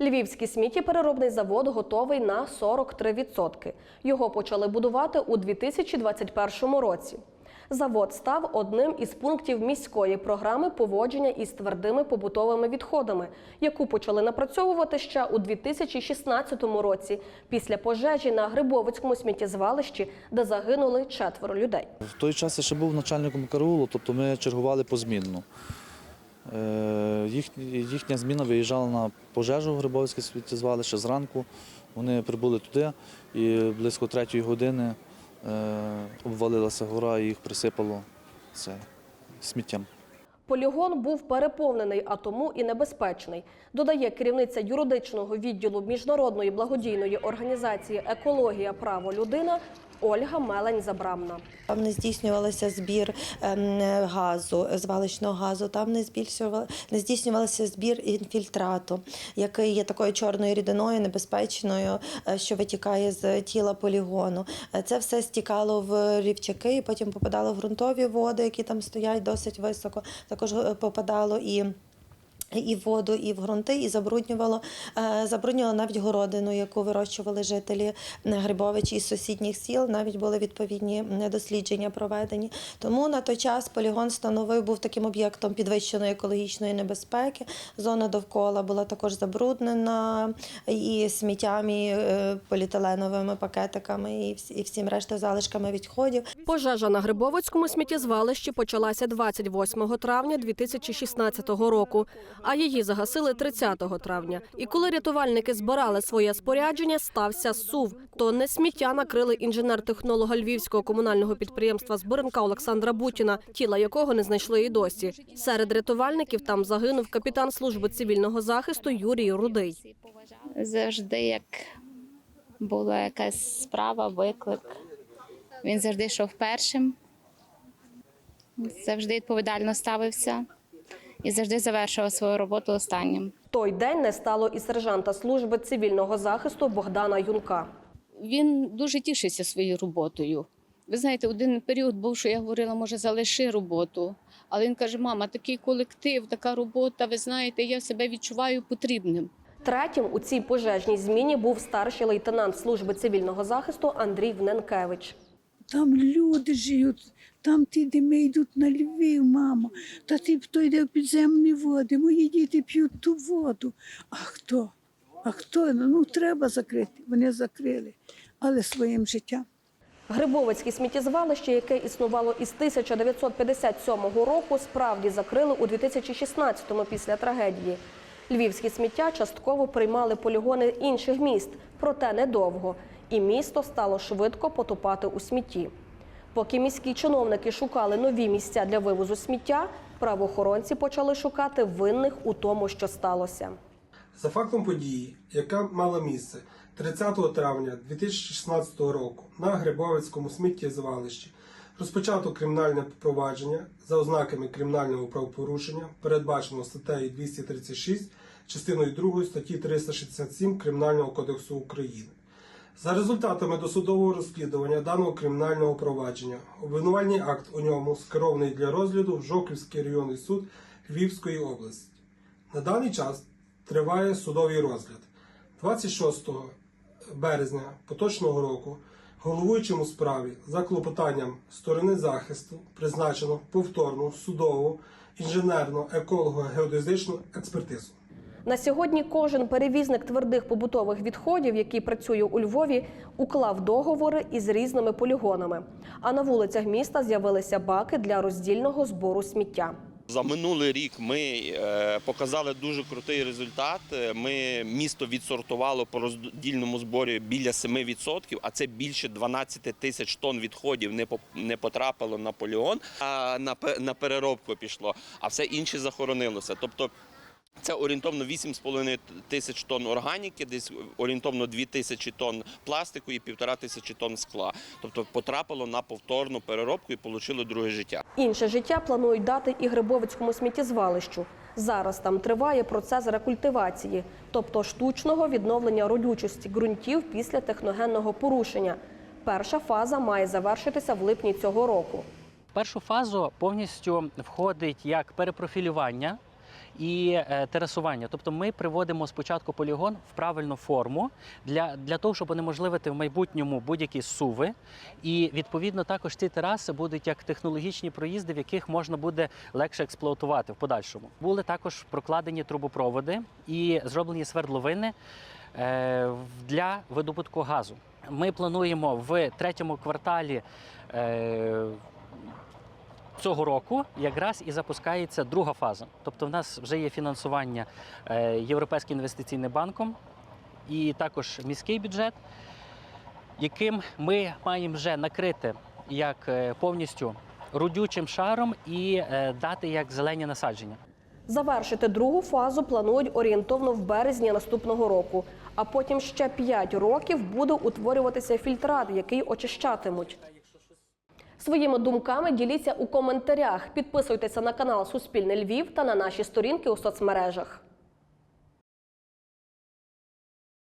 Львівський сміттєпереробний завод готовий на 43%. Його почали будувати у 2021 році. Завод став одним із пунктів міської програми поводження із твердими побутовими відходами, яку почали напрацьовувати ще у 2016 році після пожежі на Грибовицькому сміттєзвалищі, де загинули четверо людей. В той час я ще був начальником караулу, тобто ми чергували позмінно. Е, їх- Їхня зміна виїжджала на пожежу в Грибовське сміттєзвалище зранку. Вони прибули туди і близько третьої години е, обвалилася гора і їх присипало це, сміттям. Полігон був переповнений, а тому і небезпечний, додає керівниця юридичного відділу міжнародної благодійної організації Екологія право людина Ольга Мелень Забрамна. Там не здійснювався збір ем, газу, звалищного газу, там не не здійснювався збір інфільтрату, який є такою чорною рідиною, небезпечною, е, що витікає з тіла полігону. Е, Це все стікало в рівчаки і потім попадало в ґрунтові води, які там стоять досить високо. Також е, попадало і. І в воду, і в ґрунти, і забруднювало, е, забруднювало навіть городину, яку вирощували жителі Грибовичі із сусідніх сіл. Навіть були відповідні е, дослідження проведені. Тому на той час полігон становив був таким об'єктом підвищеної екологічної небезпеки. Зона довкола була також забруднена і сміттям, і е, поліетиленовими пакетиками, і всім решта залишками відходів. Пожежа на Грибовицькому сміттєзвалищі почалася 28 травня 2016 року, а її загасили 30 травня. І коли рятувальники збирали своє спорядження, стався сув. Тонне сміття накрили інженер-технолога львівського комунального підприємства Збиренка Олександра Бутіна, тіла якого не знайшли і досі. Серед рятувальників там загинув капітан служби цивільного захисту Юрій Рудий. завжди, як була якась справа, виклик. Він завжди йшов першим, завжди відповідально ставився і завжди завершував свою роботу останнім. Той день не стало і сержанта служби цивільного захисту Богдана Юнка. Він дуже тішиться своєю роботою. Ви знаєте, один період був, що я говорила, може, залиши роботу. Але він каже: мама, такий колектив, така робота, ви знаєте, я себе відчуваю потрібним. Третім у цій пожежній зміні був старший лейтенант служби цивільного захисту Андрій Вненкевич. Там люди живуть, там ті дими йдуть на Львів, мамо. Та ти хто йде в підземні води, мої діти п'ють ту воду. А хто? А хто? Ну треба закрити. Вони закрили, але своїм життям. Грибовицьке сміттєзвалище, яке існувало із 1957 року, справді закрили у 2016-му після трагедії. Львівські сміття частково приймали полігони інших міст, проте недовго. І місто стало швидко потопати у смітті. Поки міські чиновники шукали нові місця для вивозу сміття, правоохоронці почали шукати винних у тому, що сталося. За фактом події, яка мала місце 30 травня 2016 року на Грибовицькому сміттєзвалищі, розпочато кримінальне провадження за ознаками кримінального правопорушення, передбачено статтею 236, частиною 2 статті 367 Кримінального кодексу України. За результатами досудового розслідування даного кримінального провадження, обвинувальний акт у ньому скерований для розгляду в Жовківський районний суд Львівської області. На даний час триває судовий розгляд. 26 березня поточного року головуючим у справі за клопотанням сторони захисту призначено повторну судову інженерно-еколого-геодезичну експертизу. На сьогодні кожен перевізник твердих побутових відходів, який працює у Львові, уклав договори із різними полігонами. А на вулицях міста з'явилися баки для роздільного збору сміття. За минулий рік ми е, показали дуже крутий результат. Е, Ми місто відсортувало по роздільному зборі біля 7%, а це більше 12 тисяч тонн відходів не потрапило на поліон, а на переробку пішло, а все інше захоронилося. Тобто це орієнтовно 8,5 тисяч тонн органіки, десь орієнтовно 2 тисячі тонн пластику і півтора тисячі тонн скла. Тобто потрапило на повторну переробку і отримали друге життя. Інше життя планують дати і Грибовицькому сміттєзвалищу. Зараз там триває процес рекультивації, тобто штучного відновлення родючості ґрунтів після техногенного порушення. Перша фаза має завершитися в липні цього року. Першу фазу повністю входить як перепрофілювання і е, терасування. Тобто ми приводимо спочатку полігон в правильну форму для, для того, щоб унеможливити в майбутньому будь-які суви. І відповідно також ці тераси будуть як технологічні проїзди, в яких можна буде легше експлуатувати в подальшому. Були також прокладені трубопроводи і зроблені свердловини е, для видобутку газу. Ми плануємо в третьому кварталі. Цього року якраз і запускається друга фаза. Тобто, в нас вже є фінансування е, Європейським інвестиційним банком і також міський бюджет, яким ми маємо вже накрити як е, повністю родючим шаром і е, дати як зелені насадження. Завершити другу фазу планують орієнтовно в березні наступного року. А потім ще 5 років буде утворюватися фільтрат, який очищатимуть. Своїми думками діліться у коментарях. Підписуйтеся на канал Суспільне Львів та на наші сторінки у соцмережах.